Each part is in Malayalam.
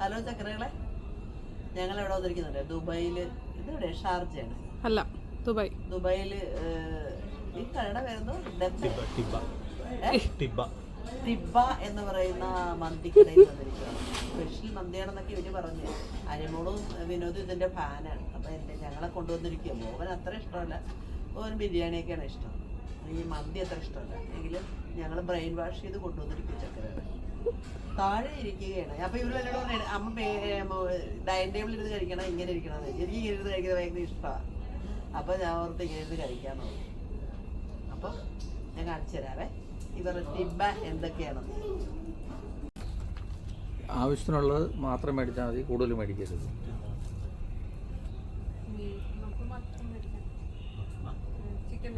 ഹലോ ചക്കരകളെ ഞങ്ങൾ എവിടെ വന്നിരിക്കുന്നുണ്ട്? ദുബായിൽ ഇതെവിടെ? ഷാർജയാണ്. അല്ല ദുബായ്. ദുബായിൽ ഈ കടയുടെ വരുന്നത് ടിബ ടിബ. എന്ന് പറയുന്ന മന്തിക്കടയിൽ വന്നിരിക്കുകയാണ് സ്പെഷ്യൽ മന്തിയാണെന്നൊക്കെ ഇവർ പറഞ്ഞു. അനിമോളും വിനോദും ഇതിന്റെ ഫാനാണ്. അപ്പൊ എന്റെ ഞങ്ങളെ കൊണ്ടുവന്നിരിക്കുക മോഹൻ അത്ര ഇഷ്ടമല്ല. മോഹൻ ബിരിയാണിയൊക്കെയാണ് ഇഷ്ടം. ഈ മന്തി അത്ര ഇഷ്ടമല്ല. എങ്കിലും ഞങ്ങൾ ബ്രെയിൻ വാഷ് ചെയ്ത് കൊണ്ടുവന്നിരിക്കും ചക്കരയുടെ താഴെ ഇരിക്കുകയാണ്. അപ്പൊ ഇവർ എന്നോട് അമ്മ ഡൈനിങ് ടേബിളിൽ ഇരുന്ന് കഴിക്കണം? ഇങ്ങനെ ഇരിക്കണം എനിക്ക് ഇങ്ങനെ ഇരുന്ന് കഴിക്കുന്നത് ഭയങ്കര ഇഷ്ടമാണ്. അപ്പൊ ഞാൻ ഓർത്ത് ഇങ്ങനെ ഇരുന്ന് കഴിക്കാൻ നോക്കും. അപ്പൊ ഞാൻ കാണിച്ചു തരാവേ. ഇവർ ടിബ എന്തൊക്കെയാണെന്ന് ആവശ്യത്തിനുള്ളത് മാത്രം മേടിച്ചാൽ മതി കൂടുതൽ മേടിക്കരുത്. ചിക്കൻ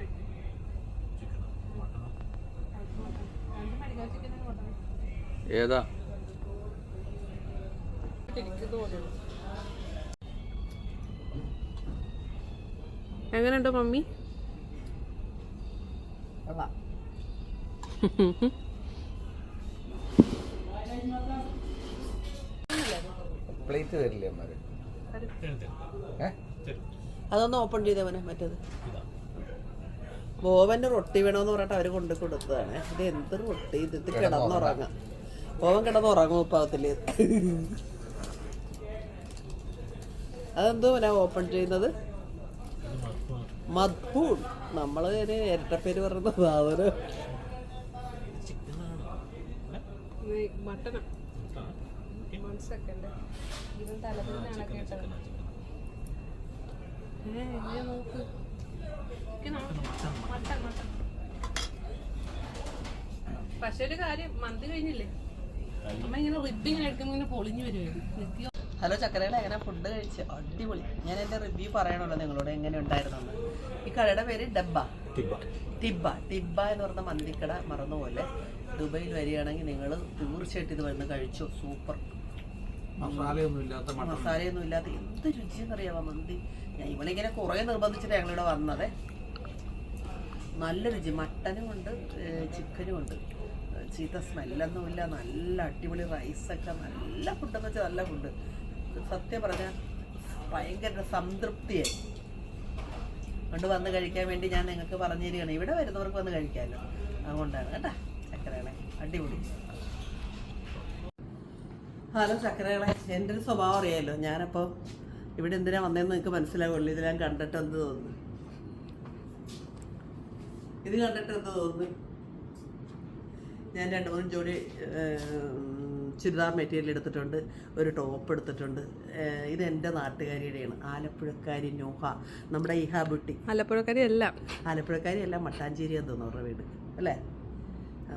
ഏതാ? എങ്ങനെയുണ്ട് മമ്മി? പ്ലേറ്റ് തരില്ലേ അമ്മ അതൊന്ന് ഓപ്പൺ ചെയ്തവനെ മറ്റേത്. ബോവന്റെ റൊട്ടി വേണമെന്ന് പറഞ്ഞിട്ട് അവർ കൊണ്ടു കൊടുത്തതാണ്. ഇത് എന്ത് റൊട്ടി? ഇത് ഇത് കിടന്നുറങ്ങാം കിടന്ന് ഉറങ്ങും ഉപ്പാകത്തിൽ അതെന്തോ ഞാൻ ഓപ്പൺ ചെയ്യുന്നത്? മദ്പൂൺ നമ്മൾ ഇരട്ട ഇരട്ടപ്പേര് പറയുന്ന സാധനം. പക്ഷെ ഒരു കാര്യം മന്തി കഴിഞ്ഞില്ലേ? അമ്മ ഇങ്ങനെ റിബ് ഇങ്ങനെ എടുക്കുമ്പോൾ ഇങ്ങനെ പൊളിഞ്ഞു വരുമായിരുന്നു ഹലോ ചക്കരകളെ എങ്ങനെ ഫുഡ് കഴിച്ച്? അടിപൊളി. ഞാൻ എന്റെ റിവ്യൂ പറയണല്ലോ നിങ്ങളോട് എങ്ങനെ ഉണ്ടായിരുന്നു ഈ കടയുടെ പേര് ഡബ്ബ. ടിബ ടിബ ടിബ എന്ന് പറഞ്ഞ മന്തിക്കട മറന്നുപോലെ ദുബൈയിൽ വരികയാണെങ്കിൽ നിങ്ങൾ തീർച്ചയായിട്ടും ഇത് വന്ന് കഴിച്ചു. സൂപ്പർ. മസാലയൊന്നും ഇല്ലാത്ത എന്ത് മസാലയൊന്നും ഇല്ലാത്ത എന്ത് രുചിയെന്നറിയാമോ മന്തി. ഞാൻ ഇവളിങ്ങനെ കുറേ നിർബന്ധിച്ചിട്ട് ഞങ്ങളിവിടെ വന്നതേ. നല്ല രുചി. മട്ടനും ഉണ്ട് ചിക്കനും ഉണ്ട്. ചീത്ത സ്മെല്ലൊന്നുമില്ല. നല്ല അടിപൊളി റൈസൊക്കെ നല്ല ഫുഡെന്ന് വെച്ചാൽ നല്ല ഫുഡ് സത്യം പറഞ്ഞാൽ ഭയങ്കര സംതൃപ്തിയായി. കൊണ്ട് വന്ന് കഴിക്കാൻ വേണ്ടി ഞാൻ നിങ്ങൾക്ക് പറഞ്ഞു തരികയാണ് ഇവിടെ വരുന്നവർക്ക് വന്ന് കഴിക്കാമല്ലോ അതുകൊണ്ടാണ് കേട്ടാ ചക്കരകളെ. അടിപൊളി. ഹലോ ചക്കരകളെ എന്റെ ഒരു സ്വഭാവം അറിയാമല്ലോ ഞാനപ്പോൾ ഇവിടെ എന്തിനാ വന്നതെന്ന് നിങ്ങൾക്ക് മനസ്സിലാവുള്ളൂ. ഇത് ഞാൻ കണ്ടിട്ട് എന്ത് തോന്നുന്നു? ഇത് കണ്ടിട്ട് എന്ത് തോന്നുന്നു? ഞാൻ രണ്ട് മൂന്ന് ജോഡി ചുരിദാർ മെറ്റീരിയൽ എടുത്തിട്ടുണ്ട് ഒരു ടോപ്പ് എടുത്തിട്ടുണ്ട്. ഇത് എന്റെ നാട്ടുകാരിയുടെയാണ്. ആലപ്പുഴക്കാരി നോഹ നമ്മുടെ ഇഹ ബുട്ടി ആലപ്പുഴക്കാരി അല്ല. ആലപ്പുഴക്കാരി അല്ല മട്ടാഞ്ചേരി എന്ന് തോന്നുന്നു അവരുടെ വീട് അല്ലേ?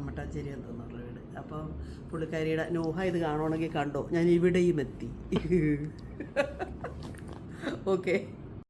മട്ടാഞ്ചേരി എന്ന് തോന്നുന്നു അവരുടെ വീട്. അപ്പം പുള്ളിക്കാരിയുടെ നോഹ ഇത് കാണുവാണെങ്കിൽ കണ്ടോ? ഞാൻ ഇവിടെയും എത്തി. ഓക്കെ.